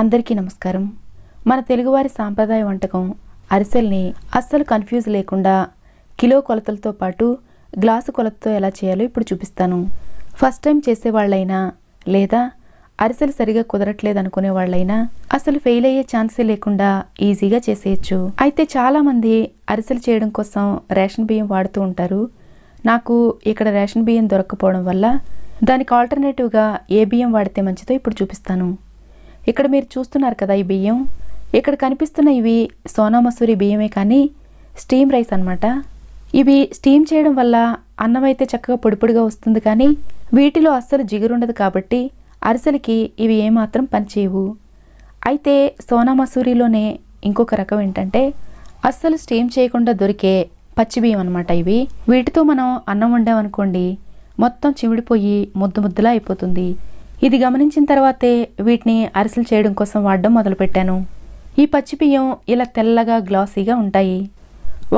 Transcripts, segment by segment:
అందరికీ నమస్కారం. మన తెలుగువారి సాంప్రదాయ వంటకం అరిసెల్ని అస్సలు కన్ఫ్యూజ్ లేకుండా కిలో కొలతలతో పాటు గ్లాసు కొలతతో ఎలా చేయాలో ఇప్పుడు చూపిస్తాను. ఫస్ట్ టైం చేసేవాళ్ళైనా లేదా అరిసెలు సరిగా కుదరట్లేదు అనుకునే వాళ్ళైనా అసలు ఫెయిల్ అయ్యే ఛాన్సే లేకుండా ఈజీగా చేసేయచ్చు. అయితే చాలామంది అరిసెలు చేయడం కోసం రేషన్ బియ్యం వాడుతూ ఉంటారు. నాకు ఇక్కడ రేషన్ బియ్యం దొరకకపోవడం వల్ల దానికి ఆల్టర్నేటివ్గా ఏ బియ్యం వాడితే మంచిదో ఇప్పుడు చూపిస్తాను. ఇక్కడ మీరు చూస్తున్నారు కదా ఈ బియ్యం. ఇక్కడ కనిపిస్తున్న ఇవి సోనా మసూరి బియ్యమే కానీ స్టీమ్ రైస్ అనమాట ఇవి స్టీమ్ చేయడం వల్ల అన్నం అయితే చక్కగా పొడిపొడిగా వస్తుంది కానీ వీటిలో అస్సలు జిగురుండదు కాబట్టి అరిసెలకి ఇవి ఏమాత్రం పనిచేయవు. అయితే సోనా మసూరిలోనే ఇంకొక రకం ఏంటంటే అస్సలు స్టీమ్ చేయకుండా దొరికే పచ్చి బియ్యం అనమాట ఇవి. వీటితో మనం అన్నం వండామనుకోండి మొత్తం చిమిడిపోయి ముద్దు ముద్దులా అయిపోతుంది. ఇది గమనించిన తర్వాతే వీటిని అరిసెలు చేయడం కోసం వాడడం మొదలుపెట్టాను. ఈ పచ్చి బియ్యం ఇలా తెల్లగా గ్లాసీగా ఉంటాయి.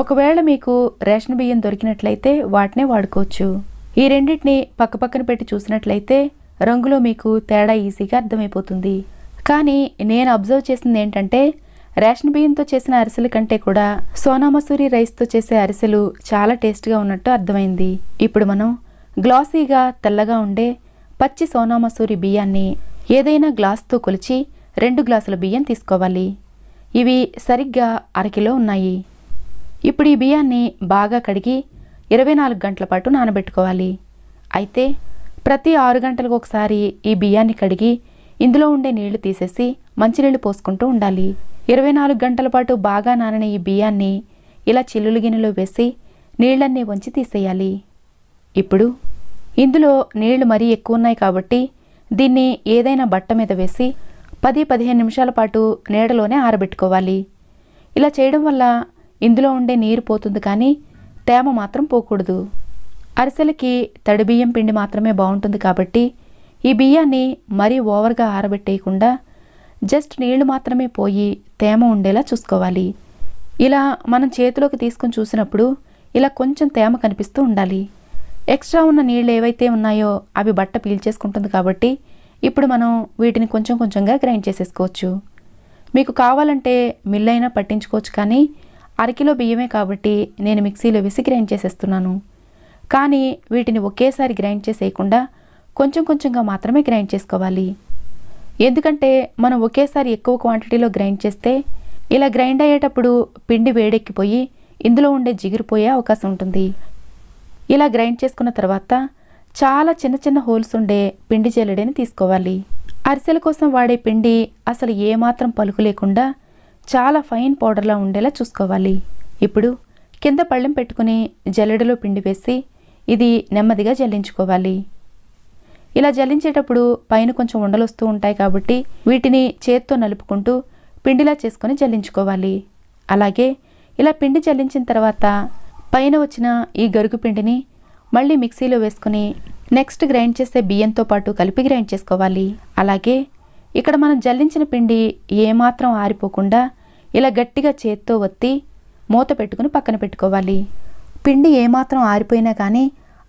ఒకవేళ మీకు రేషన్ బియ్యం దొరికినట్లయితే వాటినే వాడుకోవచ్చు. ఈ రెండింటిని పక్కపక్కన పెట్టి చూసినట్లయితే రంగులో మీకు తేడా ఈజీగా అర్థమైపోతుంది. కానీ నేను అబ్జర్వ్ చేసింది ఏంటంటే రేషన్ బియ్యంతో చేసిన అరిసెల కంటే కూడా సోనా మసూరి రైస్తో చేసే అరిసెలు చాలా టేస్ట్గా ఉన్నట్టు అర్థమైంది. ఇప్పుడు మనం గ్లాసీగా తెల్లగా ఉండే పచ్చి సోనా మసూరి బియ్యాన్ని ఏదైనా గ్లాస్తో కొలిచి రెండు గ్లాసుల బియ్యం తీసుకోవాలి. ఇవి సరిగ్గా అరకిలో ఉన్నాయి. ఇప్పుడు ఈ బియ్యాన్ని బాగా కడిగి ఇరవై నాలుగు గంటల పాటు నానబెట్టుకోవాలి. అయితే ప్రతి ఆరు గంటలకు ఒకసారి ఈ బియ్యాన్ని కడిగి ఇందులో ఉండే నీళ్ళు తీసేసి మంచినీళ్ళు పోసుకుంటూ ఉండాలి. ఇరవై నాలుగు గంటల పాటు బాగా నానిన ఈ బియ్యాన్ని ఇలా చిల్లులు గిన్నెలో వేసి నీళ్ళన్నీ వంచి తీసేయాలి. ఇప్పుడు ఇందులో నీళ్ళు మరీ ఎక్కువ ఉన్నాయి కాబట్టి దీన్ని ఏదైనా బట్ట మీద వేసి పది పదిహేను నిమిషాల పాటు నీడలోనే ఆరబెట్టుకోవాలి. ఇలా చేయడం వల్ల ఇందులో ఉండే నీరు పోతుంది కానీ తేమ మాత్రం పోకూడదు. అరిసెలకి తడి బియ్యం పిండి మాత్రమే బాగుంటుంది కాబట్టి ఈ బియ్యాన్ని మరీ ఓవర్గా ఆరబెట్టేయకుండా జస్ట్ నీళ్ళు మాత్రమే పోయి తేమ ఉండేలా చూసుకోవాలి. ఇలా మనం చేతిలోకి తీసుకుని చూసినప్పుడు ఇలా కొంచెం తేమ కనిపిస్తూ ఉండాలి. ఎక్స్ట్రా ఉన్న నీళ్ళు ఏవైతే ఉన్నాయో అవి బట్ట పీల్చేసుకుంటుంది కాబట్టి ఇప్పుడు మనం వీటిని కొంచెం కొంచెంగా గ్రైండ్ చేసేసుకోవచ్చు. మీకు కావాలంటే మిల్ అయినా పట్టించుకోవచ్చు కానీ అరకిలో బియ్యమే కాబట్టి నేను మిక్సీలో వేసి గ్రైండ్ చేసేస్తున్నాను. కానీ వీటిని ఒకేసారి గ్రైండ్ చేసేయకుండా కొంచెం కొంచెంగా మాత్రమే గ్రైండ్ చేసుకోవాలి. ఎందుకంటే మనం ఒకేసారి ఎక్కువ క్వాంటిటీలో గ్రైండ్ చేస్తే ఇలా గ్రైండ్ అయ్యేటప్పుడు పిండి వేడెక్కిపోయి ఇందులో ఉండే జిగిరిపోయే అవకాశం ఉంటుంది. ఇలా గ్రైండ్ చేసుకున్న తర్వాత చాలా చిన్న చిన్న హోల్స్ ఉండే పిండి జల్లెడని తీసుకోవాలి. అరిసెల కోసం వాడే పిండి అసలు ఏమాత్రం పలుకు లేకుండా చాలా ఫైన్ పౌడర్లా ఉండేలా చూసుకోవాలి. ఇప్పుడు కింద పళ్ళెం పెట్టుకుని జల్లెడలో పిండి వేసి ఇది నెమ్మదిగా జల్లించుకోవాలి. ఇలా జల్లించేటప్పుడు పైన కొంచెం ఉండలు వస్తూ ఉంటాయి కాబట్టి వీటిని చేత్తో నలుపుకుంటూ పిండిలా చేసుకొని జల్లించుకోవాలి. అలాగే ఇలా పిండి జల్లించిన తర్వాత పైన వచ్చిన ఈ గరుగు పిండిని మళ్ళీ మిక్సీలో వేసుకుని నెక్స్ట్ గ్రైండ్ చేసే బియ్యంతో పాటు కలిపి గ్రైండ్ చేసుకోవాలి. అలాగే ఇక్కడ మనం జల్లించిన పిండి ఏమాత్రం ఆరిపోకుండా ఇలా గట్టిగా చేత్తో ఒత్తి మూత పెట్టుకుని పక్కన పెట్టుకోవాలి. పిండి ఏమాత్రం ఆరిపోయినా కానీ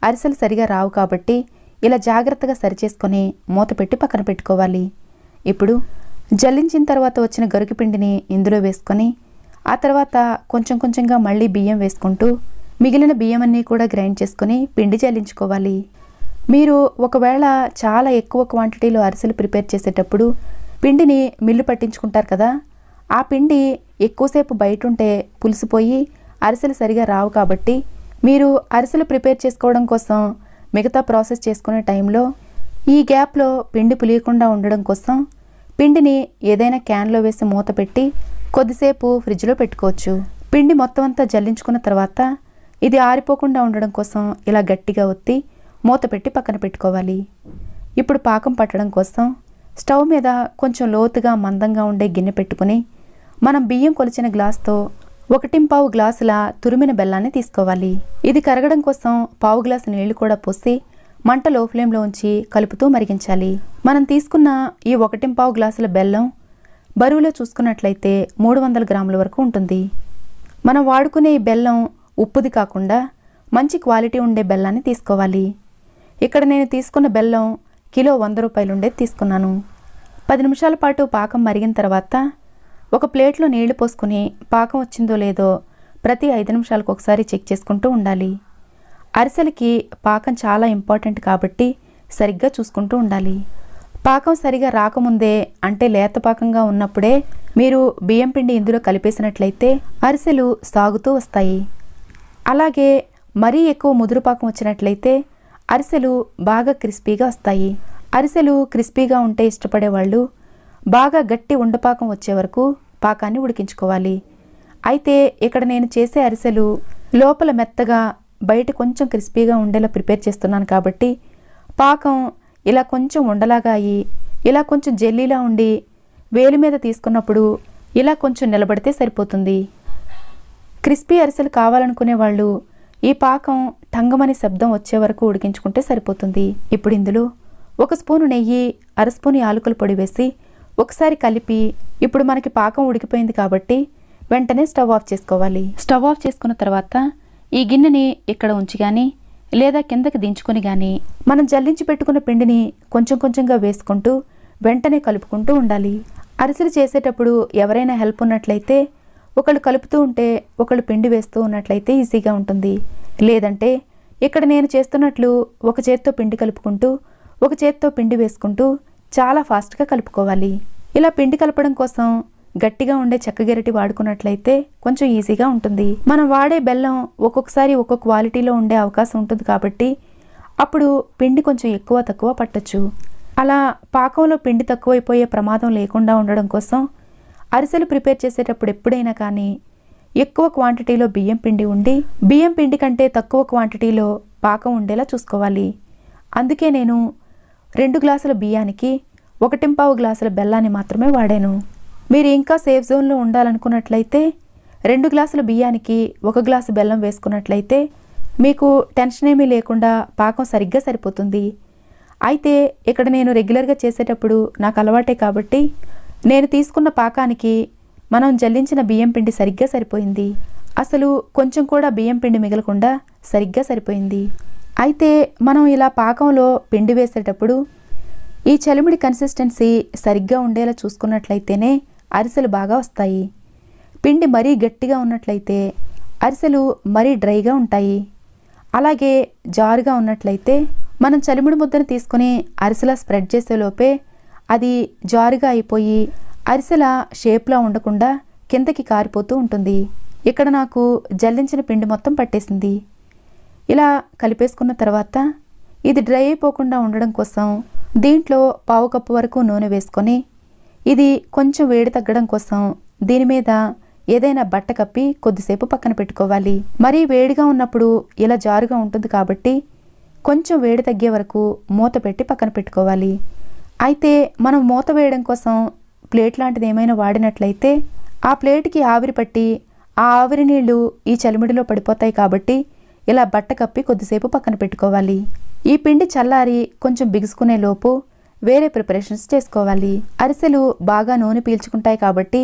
అరిసెలు సరిగా రావు కాబట్టి ఇలా జాగ్రత్తగా సరిచేసుకొని మూత పెట్టి పక్కన పెట్టుకోవాలి. ఇప్పుడు జల్లించిన తర్వాత వచ్చిన గరుకు పిండిని ఇందులో వేసుకొని ఆ తర్వాత కొంచెం కొంచెంగా మళ్ళీ బియ్యం వేసుకుంటూ మిగిలిన బియ్యమన్నీ కూడా గ్రైండ్ చేసుకొని పిండి చల్లించుకోవాలి. మీరు ఒకవేళ చాలా ఎక్కువ క్వాంటిటీలో అరిసెలు ప్రిపేర్ చేసేటప్పుడు పిండిని మిల్లు పట్టించుకుంటారు కదా ఆ పిండి ఎక్కువసేపు బయట ఉంటే పులిసిపోయి అరిసెలు సరిగా రావు కాబట్టి మీరు అరిసెలు ప్రిపేర్ చేసుకోవడం కోసం మిగతా ప్రాసెస్ చేసుకునే టైంలో ఈ గ్యాప్లో పిండి పులియకుండా ఉండడం కోసం పిండిని ఏదైనా క్యాన్లో వేసి మూత పెట్టి కొద్దిసేపు ఫ్రిడ్జ్లో పెట్టుకోవచ్చు. పిండి మొత్తం అంతా జల్లించుకున్న తర్వాత ఇది ఆరిపోకుండా ఉండడం కోసం ఇలా గట్టిగా ఒత్తి మూత పెట్టి పక్కన పెట్టుకోవాలి. ఇప్పుడు పాకం పట్టడం కోసం స్టవ్ మీద కొంచెం లోతుగా మందంగా ఉండే గిన్నె పెట్టుకుని మనం బియ్యం కొలిచిన గ్లాస్తో ఒకటింపావు గ్లాసుల తురిమిన బెల్లాన్ని తీసుకోవాలి. ఇది కరగడం కోసం పావు గ్లాసు నీళ్ళు కూడా పోసి మంట లో ఫ్లేమ్లో ఉంచి కలుపుతూ మరిగించాలి. మనం తీసుకున్న ఈ ఒకటింపావు గ్లాసుల బెల్లం బరువులో చూసుకున్నట్లయితే మూడు వందల గ్రాముల వరకు ఉంటుంది. మనం వాడుకునే ఈ బెల్లం ఉప్పుది కాకుండా మంచి క్వాలిటీ ఉండే బెల్లాన్ని తీసుకోవాలి. ఇక్కడ నేను తీసుకున్న బెల్లం కిలో వంద రూపాయలు ఉండేది తీసుకున్నాను. పది నిమిషాల పాటు పాకం మరిగిన తర్వాత ఒక ప్లేట్లో నీళ్ళు పోసుకుని పాకం వచ్చిందో లేదో ప్రతి ఐదు నిమిషాలకు ఒకసారి చెక్ చేసుకుంటూ ఉండాలి. అరిసెలకి పాకం చాలా ఇంపార్టెంట్ కాబట్టి సరిగ్గా చూసుకుంటూ ఉండాలి. పాకం సరిగా రాకముందే అంటే లేత పాకంగా ఉన్నప్పుడే మీరు బియ్యం పిండి ఇందులో కలిపేసినట్లయితే అరిసెలు సాగుతూ వస్తాయి. అలాగే మరీ ఎక్కువ ముదురు పాకం వచ్చినట్లయితే అరిసెలు బాగా క్రిస్పీగా వస్తాయి. అరిసెలు క్రిస్పీగా ఉంటే ఇష్టపడే వాళ్ళు బాగా గట్టి ఉండపాకం వచ్చే వరకు పాకాన్ని ఉడికించుకోవాలి. అయితే ఇక్కడ నేను చేసే అరిసెలు లోపల మెత్తగా బయట కొంచెం క్రిస్పీగా ఉండేలా ప్రిపేర్ చేస్తున్నాను కాబట్టి పాకం ఇలా కొంచెం ఉండలాగా అయ్యి ఇలా కొంచెం జెల్లీలా ఉండి వేలి మీద తీసుకున్నప్పుడు ఇలా కొంచెం నిలబడితే సరిపోతుంది. క్రిస్పీ అరిసెలు కావాలనుకునే వాళ్ళు ఈ పాకం టంగమని శబ్దం వచ్చే వరకు ఉడికించుకుంటే సరిపోతుంది. ఇప్పుడు ఇందులో ఒక స్పూను నెయ్యి అర స్పూను యాలకుల పొడి వేసి ఒకసారి కలిపి ఇప్పుడు మనకి పాకం ఉడికిపోయింది కాబట్టి వెంటనే స్టవ్ ఆఫ్ చేసుకోవాలి. స్టవ్ ఆఫ్ చేసుకున్న తర్వాత ఈ గిన్నెని ఇక్కడ ఉంచి కానీ లేదా కిందకి దించుకొని కానీ మనం జల్లించి పెట్టుకున్న పిండిని కొంచెం కొంచెంగా వేసుకుంటూ వెంటనే కలుపుకుంటూ ఉండాలి. అరిసెలు చేసేటప్పుడు ఎవరైనా హెల్ప్ ఉన్నట్లయితే ఒకళ్ళు కలుపుతూ ఉంటే ఒకళ్ళు పిండి వేస్తూ ఉన్నట్లయితే ఈజీగా ఉంటుంది. లేదంటే ఇక్కడ నేను చేస్తున్నట్లు ఒక చేత్తో పిండి కలుపుకుంటూ ఒక చేత్తో పిండి వేసుకుంటూ చాలా ఫాస్ట్గా కలుపుకోవాలి. ఇలా పిండి కలపడం కోసం గట్టిగా ఉండే చెక్కగెరటి వాడుకున్నట్లయితే కొంచెం ఈజీగా ఉంటుంది. మనం వాడే బెల్లం ఒక్కొక్కసారి ఒక్కొక్క క్వాలిటీలో ఉండే అవకాశం ఉంటుంది కాబట్టి అప్పుడు పిండి కొంచెం ఎక్కువ తక్కువ పట్టొచ్చు. అలా పాకంలో పిండి తక్కువైపోయే ప్రమాదం లేకుండా ఉండడం కోసం అరిసెలు ప్రిపేర్ చేసేటప్పుడు ఎప్పుడైనా కానీ ఎక్కువ క్వాంటిటీలో బియ్యం పిండి ఉండి బియ్యం పిండి కంటే తక్కువ క్వాంటిటీలో పాకం ఉండేలా చూసుకోవాలి. అందుకే నేను రెండు గ్లాసుల బియ్యానికి ఒకటింపావు గ్లాసుల బెల్లాన్ని మాత్రమే వాడాను. మీరు ఇంకా సేఫ్ జోన్లో ఉండాలనుకున్నట్లయితే రెండు గ్లాసుల బియ్యానికి ఒక గ్లాసు బెల్లం వేసుకున్నట్లయితే మీకు టెన్షన్ ఏమీ లేకుండా పాకం సరిగ్గా సరిపోతుంది. అయితే ఇక్కడ నేను రెగ్యులర్గా చేసేటప్పుడు నాకు అలవాటే కాబట్టి నేను తీసుకున్న పాకానికి మనం జల్లించిన బియ్యం పిండి సరిగ్గా సరిపోయింది. అసలు కొంచెం కూడా బియ్యం పిండి మిగలకుండా సరిగ్గా సరిపోయింది. అయితే మనం ఇలా పాకంలో పిండి వేసేటప్పుడు ఈ చలిమిడి కన్సిస్టెన్సీ సరిగ్గా ఉండేలా చూసుకున్నట్లయితేనే అరిసెలు బాగా వస్తాయి. పిండి మరీ గట్టిగా ఉన్నట్లయితే అరిసెలు మరీ డ్రైగా ఉంటాయి. అలాగే జారుగా ఉన్నట్లయితే మనం చలిమిడి ముద్దను తీసుకుని అరిసెలా స్ప్రెడ్ చేసేలోపే అది జారుగా అయిపోయి అరిసెల షేప్లో ఉండకుండా కిందకి కారిపోతూ ఉంటుంది. ఇక్కడ నాకు జల్లించిన పిండి మొత్తం పట్టేసింది. ఇలా కలిపేసుకున్న తర్వాత ఇది డ్రై అయిపోకుండా ఉండడం కోసం దీంట్లో పావు కప్పు వరకు నూనె వేసుకొని ఇది కొంచెం వేడి తగ్గడం కోసం దీని మీద ఏదైనా బట్ట కప్పి కొద్దిసేపు పక్కన పెట్టుకోవాలి. మరీ వేడిగా ఉన్నప్పుడు ఇలా జారుగా ఉంటుంది కాబట్టి కొంచెం వేడి తగ్గే వరకు మూత పెట్టి పక్కన పెట్టుకోవాలి. అయితే మనం మూత వేయడం కోసం ప్లేట్ లాంటిది ఏమైనా వాడినట్లయితే ఆ ప్లేట్కి ఆవిరి పట్టి ఆ ఆవిరి నీళ్ళు ఈ చలిమిడిలో పడిపోతాయి కాబట్టి ఇలా బట్ట కప్పి కొద్దిసేపు పక్కన పెట్టుకోవాలి. ఈ పిండి చల్లారి కొంచెం బిగుసుకునే లోపు వేరే ప్రిపరేషన్స్ చేసుకోవాలి. అరిసెలు బాగా నూనె పీల్చుకుంటాయి కాబట్టి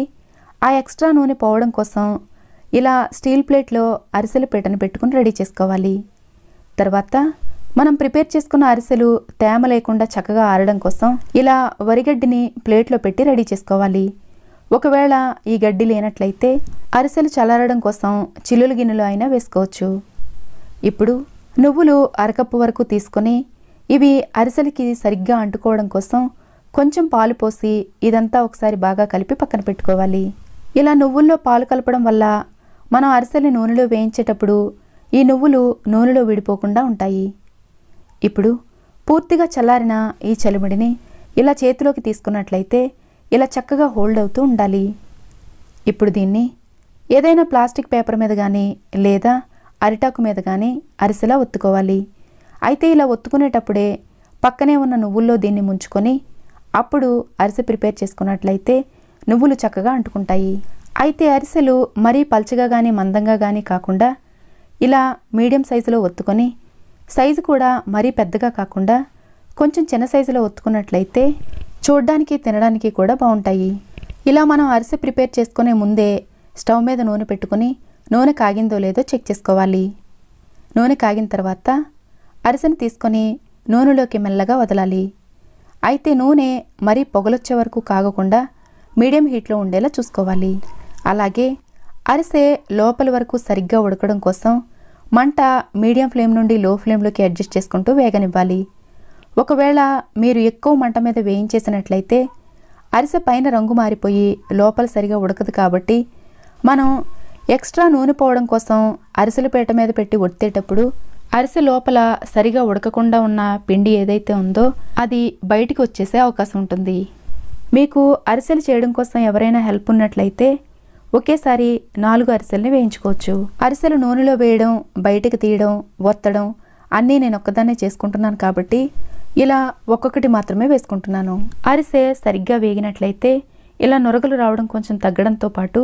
ఆ ఎక్స్ట్రా నూనె పోవడం కోసం ఇలా స్టీల్ ప్లేట్లో అరిసెలు పీటను పెట్టుకుని రెడీ చేసుకోవాలి. తర్వాత మనం ప్రిపేర్ చేసుకున్న అరిసెలు తేమ లేకుండా చక్కగా ఆరడం కోసం ఇలా వరిగడ్డిని ప్లేట్లో పెట్టి రెడీ చేసుకోవాలి. ఒకవేళ ఈ గడ్డి లేనట్లయితే అరిసెలు చల్లారడం కోసం చిల్లుల గిన్నెలు అయినా వేసుకోవచ్చు. ఇప్పుడు నువ్వులు అరకప్పు వరకు తీసుకొని ఇవి అరిసెలకి సరిగ్గా అంటుకోవడం కోసం కొంచెం పాలు పోసి ఇదంతా ఒకసారి బాగా కలిపి పక్కన పెట్టుకోవాలి. ఇలా నువ్వుల్లో పాలు కలపడం వల్ల మనం అరిసెలు నూనెలో వేయించేటప్పుడు ఈ నువ్వులు నూనెలో విడిపోకుండా ఉంటాయి. ఇప్పుడు పూర్తిగా చల్లారిన ఈ చలిమిడిని ఇలా చేతిలోకి తీసుకున్నట్లయితే ఇలా చక్కగా హోల్డ్ అవుతూ ఉండాలి. ఇప్పుడు దీన్ని ఏదైనా ప్లాస్టిక్ పేపర్ మీద కానీ లేదా అరిటాకు మీద కానీ అరిసెలా ఒత్తుకోవాలి. అయితే ఇలా ఒత్తుకునేటప్పుడే పక్కనే ఉన్న నువ్వుల్లో దీన్ని ముంచుకొని అప్పుడు అరిసె ప్రిపేర్ చేసుకున్నట్లయితే నువ్వులు చక్కగా అంటుకుంటాయి. అయితే అరిసెలు మరీ పల్చగా కానీ మందంగా కానీ కాకుండా ఇలా మీడియం సైజులో ఒత్తుకొని సైజు కూడా మరీ పెద్దగా కాకుండా కొంచెం చిన్న సైజులో ఒత్తుకున్నట్లయితే చూడ్డానికి తినడానికి కూడా బాగుంటాయి. ఇలా మనం అరిసె ప్రిపేర్ చేసుకునే ముందే స్టవ్ మీద నూనె పెట్టుకుని నూనె కాగిందో లేదో చెక్ చేసుకోవాలి. నూనె కాగిన తర్వాత అరిసెను తీసుకొని నూనెలోకి మెల్లగా వదలాలి. అయితే నూనె మరీ పొగలొచ్చే వరకు కాగకుండా మీడియం హీట్లో ఉండేలా చూసుకోవాలి. అలాగే అరిసె లోపల వరకు సరిగ్గా ఉడకడం కోసం మంట మీడియం ఫ్లేమ్ నుండి లో ఫ్లేమ్లోకి అడ్జస్ట్ చేసుకుంటూ వేగనివ్వాలి. ఒకవేళ మీరు ఎక్కువ మంట మీద వేయించేసినట్లయితే అరిసె పైన రంగు మారిపోయి లోపల సరిగా ఉడకదు కాబట్టి మనం ఎక్స్ట్రా నూనె పోవడం కోసం అరిసెల పీట మీద పెట్టి ఒత్తేటప్పుడు అరిసె లోపల సరిగా ఉడకకుండా ఉన్న పిండి ఏదైతే ఉందో అది బయటికి వచ్చేసే అవకాశం ఉంటుంది. మీకు అరిసెలు చేయడం కోసం ఎవరైనా హెల్ప్ ఉన్నట్లయితే ఒకేసారి నాలుగు అరిసెల్ని వేయించుకోవచ్చు. అరిసెలు నూనెలో వేయడం బయటకు తీయడం ఒత్తడం అన్నీ నేను ఒక్కదాన్నే చేసుకుంటున్నాను కాబట్టి ఇలా ఒక్కొక్కటి మాత్రమే వేసుకుంటున్నాను. అరిసె సరిగ్గా వేగినట్లయితే ఇలా నొరగలు రావడం కొంచెం తగ్గడంతో పాటు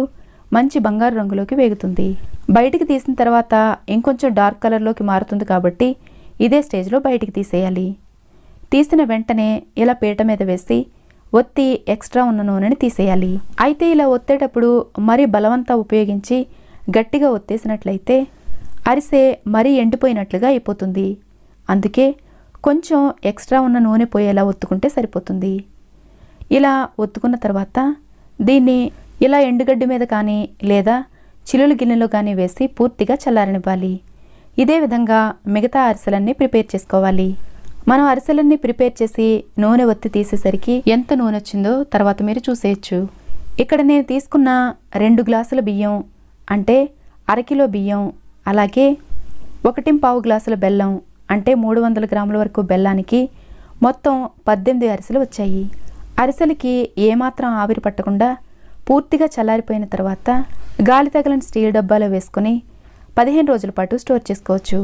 మంచి బంగారు రంగులోకి వేగుతుంది. బయటికి తీసిన తర్వాత ఇంకొంచెం డార్క్ కలర్లోకి మారుతుంది కాబట్టి ఇదే స్టేజ్లో బయటికి తీసేయాలి. తీసిన వెంటనే ఇలా పీట మీద వేసి ఒత్తి ఎక్స్ట్రా ఉన్న నూనెని తీసేయాలి. అయితే ఇలా ఒత్తేటప్పుడు మరీ బలవంతా ఉపయోగించి గట్టిగా ఒత్తేసినట్లయితే అరిసె మరీ ఎండిపోయినట్లుగా అయిపోతుంది. అందుకే కొంచెం ఎక్స్ట్రా ఉన్న నూనె పోయేలా ఒత్తుకుంటే సరిపోతుంది. ఇలా ఒత్తుకున్న తర్వాత దీన్ని ఇలా ఎండుగడ్డి మీద కానీ లేదా చిలులు గిన్నెలో కానీ వేసి పూర్తిగా చల్లారనివ్వాలి. ఇదే విధంగా మిగతా అరిసెలన్నీ ప్రిపేర్ చేసుకోవాలి. మనం అరిసెలన్నీ ప్రిపేర్ చేసి నూనె ఒత్తి తీసేసరికి ఎంత నూనె వచ్చిందో తర్వాత మీరు చూసేయచ్చు. ఇక్కడ నేను తీసుకున్న రెండు గ్లాసుల బియ్యం అంటే అరకిలో బియ్యం అలాగే ఒకటి పావు గ్లాసుల బెల్లం అంటే మూడు వందల గ్రాముల వరకు బెల్లానికి మొత్తం పద్దెనిమిది అరిసెలు వచ్చాయి. అరిసెలకి ఏమాత్రం ఆవిరి పట్టకుండా పూర్తిగా చల్లారిపోయిన తర్వాత గాలి తగలని స్టీల్ డబ్బాలో వేసుకొని పదిహేను రోజుల పాటు స్టోర్ చేసుకోవచ్చు.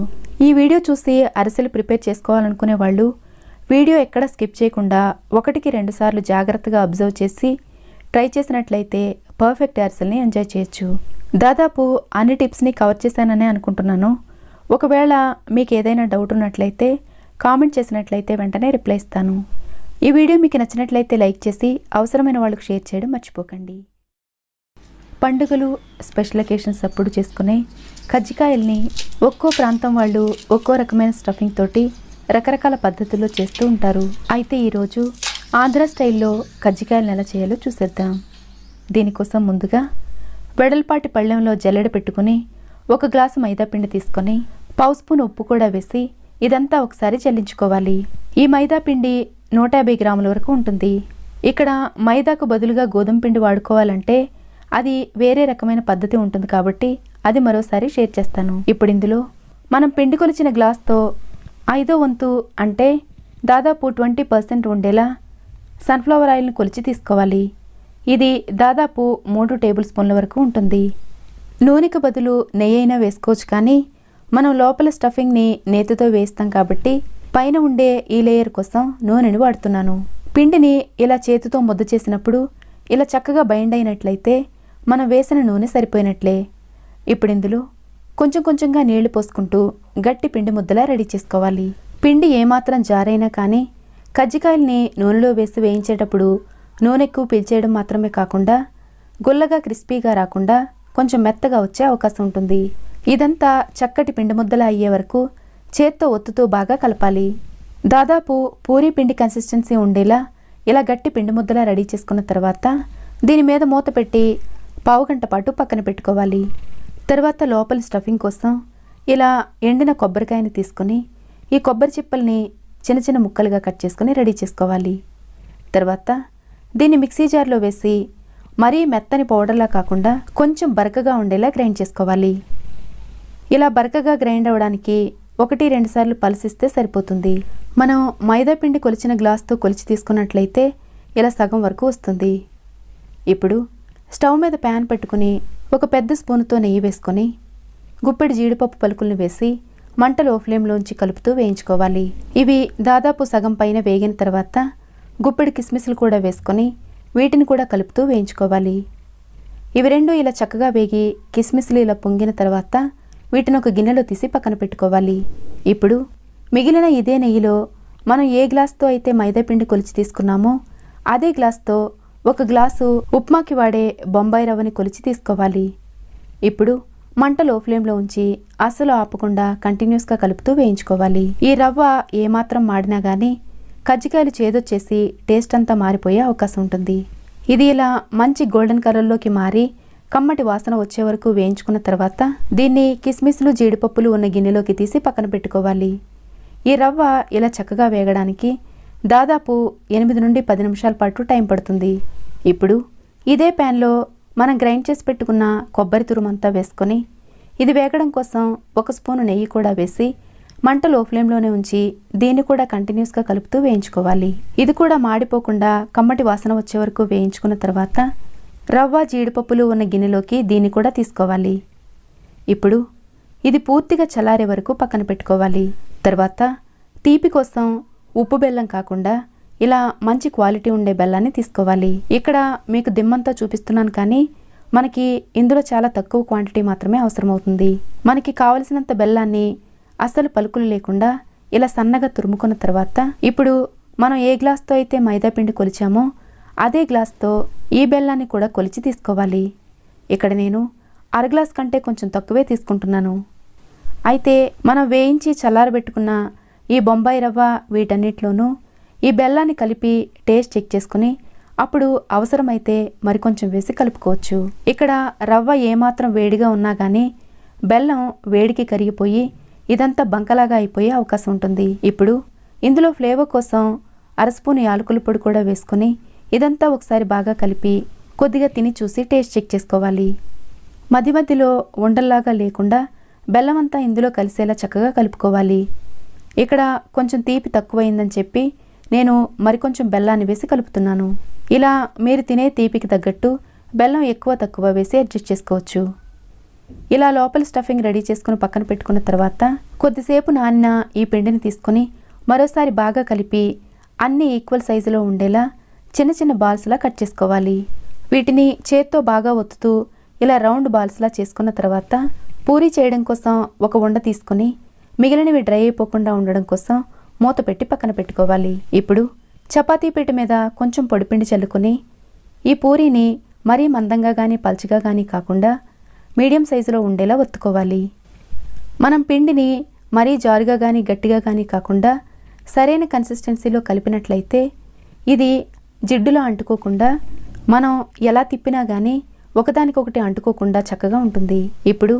ఈ వీడియో చూసి అరిసెలు ప్రిపేర్ చేసుకోవాలనుకునే వాళ్ళు వీడియో ఎక్కడ స్కిప్ చేయకుండా ఒకటికి రెండు సార్లు జాగ్రత్తగా అబ్జర్వ్ చేసి ట్రై చేసినట్లయితే పర్ఫెక్ట్ అరిసెల్ని ఎంజాయ్ చేయొచ్చు. దాదాపు అన్ని టిప్స్ని కవర్ చేశాననే అనుకుంటున్నాను. ఒకవేళ మీకు ఏదైనా డౌట్ ఉన్నట్లయితే కామెంట్ చేసినట్లయితే వెంటనే రిప్లై ఇస్తాను. ఈ వీడియో మీకు నచ్చినట్లయితే లైక్ చేసి అవసరమైన వాళ్ళకు షేర్ చేయడం మర్చిపోకండి. పండుగలు స్పెషల్ అకేషన్స్ అప్పుడు చేసుకునే కజ్జికాయల్ని ఒక్కో ప్రాంతం వాళ్ళు ఒక్కో రకమైన స్టఫింగ్ తోటి రకరకాల పద్ధతుల్లో చేస్తూ ఉంటారు. అయితే ఈరోజు ఆంధ్ర స్టైల్లో కజ్జికాయలను ఎలా చేయాలో చూసేద్దాం. దీనికోసం ముందుగా వెడల్పాటి పళ్ళెంలో జల్లెడ పెట్టుకుని ఒక గ్లాసు మైదాపిండి తీసుకొని పావు స్పూన్ ఉప్పు కూడా వేసి ఇదంతా ఒకసారి జల్లించుకోవాలి. ఈ మైదాపిండి నూట యాభై గ్రాముల వరకు ఉంటుంది. ఇక్కడ మైదాకు బదులుగా గోధుమ పిండి వాడుకోవాలంటే అది వేరే రకమైన పద్ధతి ఉంటుంది కాబట్టి అది మరోసారి షేర్ చేస్తాను. ఇప్పుడు ఇందులో మనం పిండి కొలిచిన గ్లాస్తో ఐదో వంతు అంటే దాదాపు ట్వంటీ పర్సెంట్ ఉండేలా సన్ఫ్లవర్ ఆయిల్ని కొలిచి తీసుకోవాలి. ఇది దాదాపు మూడు టేబుల్ స్పూన్ల వరకు ఉంటుంది. నూనెకు బదులు నెయ్యి అయినా వేసుకోవచ్చు కానీ మనం లోపల స్టఫింగ్ని నేతితో వేస్తాం కాబట్టి పైన ఉండే ఈ లేయర్ కోసం నూనెని వాడుతున్నాను. పిండిని ఇలా చేతితో ముద్ద చేసినప్పుడు ఇలా చక్కగా బైండ్ అయినట్లయితే మనం వేసిన నూనె సరిపోయినట్లే. ఇప్పుడు ఇందులో కొంచెం కొంచెంగా నీళ్ళు పోసుకుంటూ గట్టి పిండి ముద్దలా రెడీ చేసుకోవాలి. పిండి ఏమాత్రం జారైనా కానీ కజ్జికాయల్ని నూనెలో వేసి వేయించేటప్పుడు నూనె ఎక్కువ పీల్చేయడం మాత్రమే కాకుండా గుల్లగా క్రిస్పీగా రాకుండా కొంచెం మెత్తగా వచ్చే అవకాశం ఉంటుంది. ఇదంతా చక్కటి పిండి ముద్దలా అయ్యే వరకు చేత్తో ఒత్తుతూ బాగా కలపాలి. దాదాపు పూరి పిండి కన్సిస్టెన్సీ ఉండేలా ఇలా గట్టి పిండి ముద్దలా రెడీ చేసుకున్న తర్వాత దీని మీద మూత పెట్టి పావుగంట పాటు పక్కన పెట్టుకోవాలి. తర్వాత లోపల స్టఫింగ్ కోసం ఇలా ఎండిన కొబ్బరికాయని తీసుకొని ఈ కొబ్బరి చిప్పల్ని చిన్న చిన్న ముక్కలుగా కట్ చేసుకొని రెడీ చేసుకోవాలి. తర్వాత దీన్ని మిక్సీ జార్లో వేసి మరీ మెత్తని పౌడర్లా కాకుండా కొంచెం బరకగా ఉండేలా గ్రైండ్ చేసుకోవాలి. ఇలా బరకగా గ్రైండ్ అవ్వడానికి ఒకటి రెండు సార్లు పలసిస్తే సరిపోతుంది. మనం మైదా పిండి కొలిచిన గ్లాస్తో కొలిచి తీసుకున్నట్లయితే ఇలా సగం వరకు వస్తుంది. ఇప్పుడు స్టవ్ మీద ప్యాన్ పెట్టుకుని ఒక పెద్ద స్పూన్తో నెయ్యి వేసుకొని గుప్పెడు జీడిపప్పు పలుకులను వేసి మంటలో ఫ్లేమ్లోంచి కలుపుతూ వేయించుకోవాలి. ఇవి దాదాపు సగం పైన వేగిన తర్వాత గుప్పెడు కిస్మిస్లు కూడా వేసుకొని వీటిని కూడా కలుపుతూ వేయించుకోవాలి. ఇవి రెండు ఇలా చక్కగా వేగి కిస్మిస్లు ఇలా పొంగిన తర్వాత వీటిని ఒక గిన్నెలో తీసి పక్కన పెట్టుకోవాలి. ఇప్పుడు మిగిలిన ఇదే నెయ్యిలో మనం ఏ గ్లాస్తో అయితే మైదాపిండి కొలిచి తీసుకున్నామో అదే గ్లాస్తో ఒక గ్లాసు ఉప్మాకి వాడే బొంబాయి రవ్వని కొలిచి తీసుకోవాలి. ఇప్పుడు మంట లో ఫ్లేమ్లో ఉంచి అస్సలు ఆపకుండా కంటిన్యూస్గా కలుపుతూ వేయించుకోవాలి. ఈ రవ్వ ఏమాత్రం మాడినా కానీ కజ్జికాయలు చేదొచ్చేసి టేస్ట్ అంతా మారిపోయే అవకాశం ఉంటుంది. ఇది ఇలా మంచి గోల్డెన్ కలర్లోకి మారి కమ్మటి వాసన వచ్చే వరకు వేయించుకున్న తర్వాత దీన్ని కిస్మిస్లు జీడిపప్పులు ఉన్న గిన్నెలోకి తీసి పక్కన పెట్టుకోవాలి. ఈ రవ్వ ఇలా చక్కగా వేగడానికి దాదాపు ఎనిమిది నుండి పది నిమిషాల పాటు టైం పడుతుంది. ఇప్పుడు ఇదే ప్యాన్లో మనం గ్రైండ్ చేసి పెట్టుకున్న కొబ్బరి తురుమంతా వేసుకొని ఇది వేగడం కోసం ఒక స్పూను నెయ్యి కూడా వేసి మంట లో ఫ్లేమ్లోనే ఉంచి దీన్ని కూడా కంటిన్యూస్గా కలుపుతూ వేయించుకోవాలి. ఇది కూడా మాడిపోకుండా కమ్మటి వాసన వచ్చే వరకు వేయించుకున్న తర్వాత రవ్వ జీడిపప్పులు ఉన్న గిన్నెలోకి దీన్ని కూడా తీసుకోవాలి. ఇప్పుడు ఇది పూర్తిగా చల్లారే వరకు పక్కన పెట్టుకోవాలి. తర్వాత తీపి కోసం ఉప్పు బెల్లం కాకుండా ఇలా మంచి క్వాలిటీ ఉండే బెల్లాన్ని తీసుకోవాలి. ఇక్కడ మీకు దిమ్మంతా చూపిస్తున్నాను కానీ మనకి ఇందులో చాలా తక్కువ క్వాంటిటీ మాత్రమే అవసరమవుతుంది. మనకి కావలసినంత బెల్లాన్ని అస్సలు పలుకులు లేకుండా ఇలా సన్నగా తురుముకున్న తర్వాత ఇప్పుడు మనం ఏ గ్లాస్తో అయితే మైదాపిండి కొలిచామో అదే గ్లాస్తో ఈ బెల్లాన్ని కూడా కొలిచి తీసుకోవాలి. ఇక్కడ నేను అర గ్లాస్ కంటే కొంచెం తక్కువే తీసుకుంటున్నాను. అయితే మనం వేయించి చల్లారబెట్టుకున్న ఈ బొంబాయి రవ్వ వీటన్నిటిలోనూ ఈ బెల్లాన్ని కలిపి టేస్ట్ చెక్ చేసుకుని అప్పుడు అవసరమైతే మరికొంచెం వేసి కలుపుకోవచ్చు. ఇక్కడ రవ్వ ఏమాత్రం వేడిగా ఉన్నా కానీ బెల్లం వేడికి కరిగిపోయి ఇదంతా బంకలాగా అయిపోయే అవకాశం ఉంటుంది. ఇప్పుడు ఇందులో ఫ్లేవర్ కోసం అరస్పూన్ యాలకుల పొడి కూడా వేసుకొని ఇదంతా ఒకసారి బాగా కలిపి కొద్దిగా తిని చూసి టేస్ట్ చెక్ చేసుకోవాలి. మధ్య మధ్యలో ఉండల్లాగా లేకుండా బెల్లం అంతా ఇందులో కలిసేలా చక్కగా కలుపుకోవాలి. ఇక్కడ కొంచెం తీపి తక్కువైందని చెప్పి నేను మరికొంచెం బెల్లాన్ని వేసి కలుపుతున్నాను. ఇలా మీరు తినే తీపికి తగ్గట్టు బెల్లం ఎక్కువ తక్కువ వేసి అడ్జస్ట్ చేసుకోవచ్చు. ఇలా లోపల స్టఫింగ్ రెడీ చేసుకుని పక్కన పెట్టుకున్న తర్వాత కొద్దిసేపు నాన్న ఈ పిండిని తీసుకొని మరోసారి బాగా కలిపి అన్ని ఈక్వల్ సైజులో ఉండేలా చిన్న చిన్న బాల్స్లా కట్ చేసుకోవాలి. వీటిని చేత్తో బాగా ఒత్తుతూ ఇలా రౌండ్ బాల్స్లా చేసుకున్న తర్వాత పూరీ చేయడం కోసం ఒక ఉండ తీసుకొని మిగిలినవి డ్రై అయిపోకుండా ఉండడం కోసం మూత పెట్టి పక్కన పెట్టుకోవాలి. ఇప్పుడు చపాతీ పీట మీద కొంచెం పొడిపిండి చల్లుకొని ఈ పూరీని మరీ మందంగా కానీ పల్చగా కానీ కాకుండా మీడియం సైజులో ఉండేలా ఒత్తుకోవాలి. మనం పిండిని మరీ జారుగా కానీ గట్టిగా కానీ కాకుండా సరైన కన్సిస్టెన్సీలో కలిపినట్లయితే ఇది జిడ్డులో అంటుకోకుండా మనం ఎలా తిప్పినా కానీ ఒకదానికొకటి అంటుకోకుండా చక్కగా ఉంటుంది. ఇప్పుడు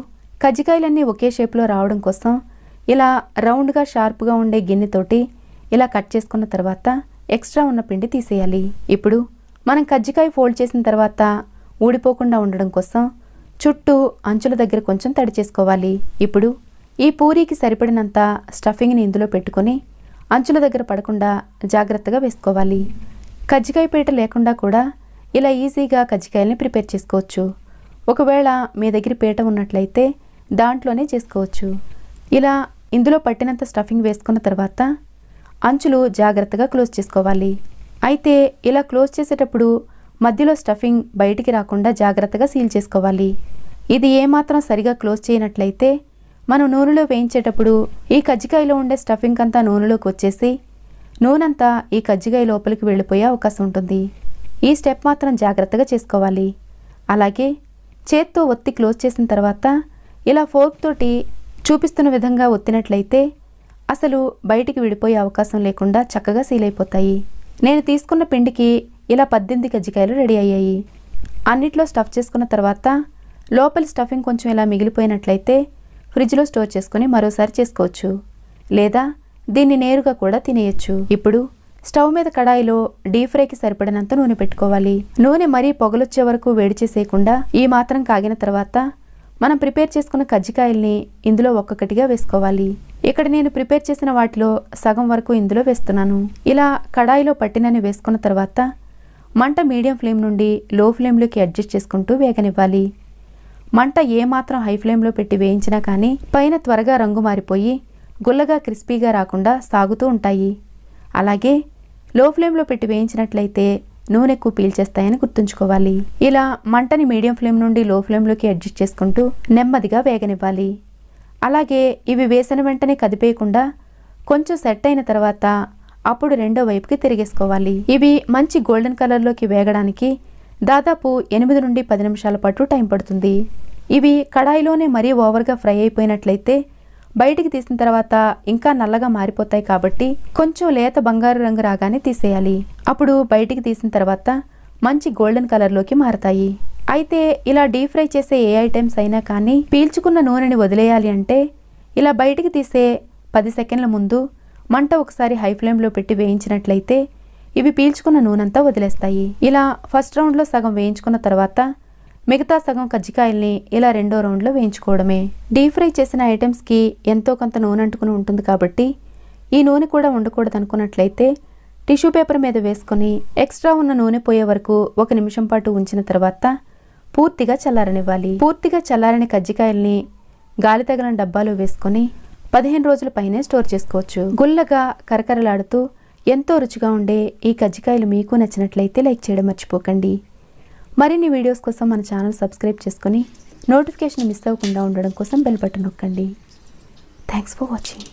కజ్జికాయలన్నీ ఒకే షేప్లో రావడం కోసం ఇలా రౌండ్గా షార్ప్గా ఉండే గిన్నెతోటి ఇలా కట్ చేసుకున్న తర్వాత ఎక్స్ట్రా ఉన్న పిండి తీసేయాలి. ఇప్పుడు మనం కజ్జికాయ ఫోల్డ్ చేసిన తర్వాత ఊడిపోకుండా ఉండడం కోసం చుట్టూ అంచుల దగ్గర కొంచెం తడి చేసుకోవాలి. ఇప్పుడు ఈ పూరీకి సరిపడినంత స్టఫింగ్ని ఇందులో పెట్టుకొని అంచుల దగ్గర పడకుండా జాగ్రత్తగా వేసుకోవాలి. కజ్జికాయ పీట లేకుండా కూడా ఇలా ఈజీగా కజ్జికాయల్ని ప్రిపేర్ చేసుకోవచ్చు. ఒకవేళ మీ దగ్గర పీట ఉన్నట్లయితే దాంట్లోనే చేసుకోవచ్చు. ఇలా ఇందులో పట్టినంత స్టఫింగ్ వేసుకున్న తర్వాత అంచులు జాగ్రత్తగా క్లోజ్ చేసుకోవాలి. అయితే ఇలా క్లోజ్ చేసేటప్పుడు మధ్యలో స్టఫింగ్ బయటికి రాకుండా జాగ్రత్తగా సీల్ చేసుకోవాలి. ఇది ఏమాత్రం సరిగా క్లోజ్ చేయనట్లయితే మనం నూనెలో వేయించేటప్పుడు ఈ కజ్జికాయలో ఉండే స్టఫింగ్ అంతా నూనెలోకి వచ్చేసి నూనెంతా ఈ కజ్జికాయ లోపలికి వెళ్ళిపోయే అవకాశం ఉంటుంది. ఈ స్టెప్ మాత్రం జాగ్రత్తగా చేసుకోవాలి. అలాగే చేత్తో ఒత్తి క్లోజ్ చేసిన తర్వాత ఇలా ఫోర్క్ తోటి చూపిస్తున్న విధంగా ఒత్తినట్లయితే అసలు బయటికి విడిపోయే అవకాశం లేకుండా చక్కగా సీల్ అయిపోతాయి నేను తీసుకున్న పిండికి ఇలా పద్దెనిమిది కజ్జికాయలు రెడీ అయ్యాయి. అన్నిట్లో స్టఫ్ చేసుకున్న తర్వాత లోపలి స్టఫింగ్ కొంచెం ఇలా మిగిలిపోయినట్లయితే ఫ్రిడ్జ్లో స్టోర్ చేసుకుని మరోసారి చేసుకోవచ్చు. లేదా దీన్ని నేరుగా కూడా తినేయచ్చు. ఇప్పుడు స్టవ్ మీద కడాయిలో డీప్ ఫ్రైకి సరిపడినంత నూనె పెట్టుకోవాలి. నూనె మరీ పొగలొచ్చే వరకు వేడి చేసేయకుండా ఈ మాత్రం కాగిన తర్వాత మనం ప్రిపేర్ చేసుకున్న కజ్జికాయల్ని ఇందులో ఒక్కొక్కటిగా వేసుకోవాలి. ఇక్కడ నేను ప్రిపేర్ చేసిన వాటిలో సగం వరకు ఇందులో వేస్తున్నాను. ఇలా కడాయిలో పట్టినని వేసుకున్న తర్వాత మంట మీడియం ఫ్లేమ్ నుండి లో ఫ్లేమ్లోకి అడ్జస్ట్ చేసుకుంటూ వేగనివ్వాలి. మంట ఏమాత్రం హై ఫ్లేమ్లో పెట్టి వేయించినా కానీ పైన త్వరగా రంగు మారిపోయి గుల్లగా క్రిస్పీగా రాకుండా సాగుతూ ఉంటాయి. అలాగే లో ఫ్లేమ్లో పెట్టి వేయించినట్లయితే నూనె ఎక్కువ పీల్చేస్తాయని గుర్తుంచుకోవాలి. ఇలా మంటని మీడియం ఫ్లేమ్ నుండి లో ఫ్లేమ్లోకి అడ్జస్ట్ చేసుకుంటూ నెమ్మదిగా వేగనివ్వాలి. అలాగే ఇవి వేసిన వెంటనే కదిపేయకుండా కొంచెం సెట్ అయిన తర్వాత అప్పుడు రెండో వైపుకి తిరిగేసుకోవాలి. ఇవి మంచి గోల్డెన్ కలర్లోకి వేగడానికి దాదాపు ఎనిమిది నుండి పది నిమిషాల పాటు టైం పడుతుంది. ఇవి కడాయిలోనే మరీ ఓవర్గా ఫ్రై అయిపోయినట్లయితే బయటికి తీసిన తర్వాత ఇంకా నల్లగా మారిపోతాయి కాబట్టి కొంచెం లేత బంగారు రంగు రాగానే తీసేయాలి. అప్పుడు బయటికి తీసిన తర్వాత మంచి గోల్డెన్ కలర్లోకి మారతాయి. అయితే ఇలా డీప్ ఫ్రై చేసే ఏ ఐటమ్స్ అయినా కానీ పీల్చుకున్న నూనెని వదిలేయాలి అంటే ఇలా బయటికి తీసే పది సెకండ్ల ముందు మంట ఒకసారి హై ఫ్లేమ్లో పెట్టి వేయించినట్లయితే ఇవి పీల్చుకున్న నూనెంతా వదిలేస్తాయి. ఇలా ఫస్ట్ రౌండ్లో సగం వేయించుకున్న తర్వాత మిగతా సగం కజ్జికాయల్ని ఇలా రెండో రౌండ్లో వేయించుకోవడమే. డీప్ ఫ్రై చేసిన ఐటమ్స్కి ఎంతో కొంత నూనె అంటుకుని ఉంటుంది కాబట్టి ఈ నూనె కూడా ఉండకూడదు అనుకున్నట్లయితే టిష్యూ పేపర్ మీద వేసుకొని ఎక్స్ట్రా ఉన్న నూనె పోయే వరకు ఒక నిమిషం పాటు ఉంచిన తర్వాత పూర్తిగా చల్లారనివ్వాలి. పూర్తిగా చల్లారని కజ్జికాయల్ని గాలి తగిలిన డబ్బాలో వేసుకొని పదిహేను రోజుల పైనే స్టోర్ చేసుకోవచ్చు. గుల్లగా కరకరలాడుతూ ఎంతో రుచిగా ఉండే ఈ కజ్జికాయలు మీకు నచ్చినట్లయితే లైక్ చేయడం మర్చిపోకండి. మరిన్ని వీడియోస్ కోసం మన ఛానల్ సబ్స్క్రైబ్ చేసుకొని నోటిఫికేషన్ మిస్ అవ్వకుండా ఉండడం కోసం బెల్ బటన్ నొక్కండి. Thanks for watching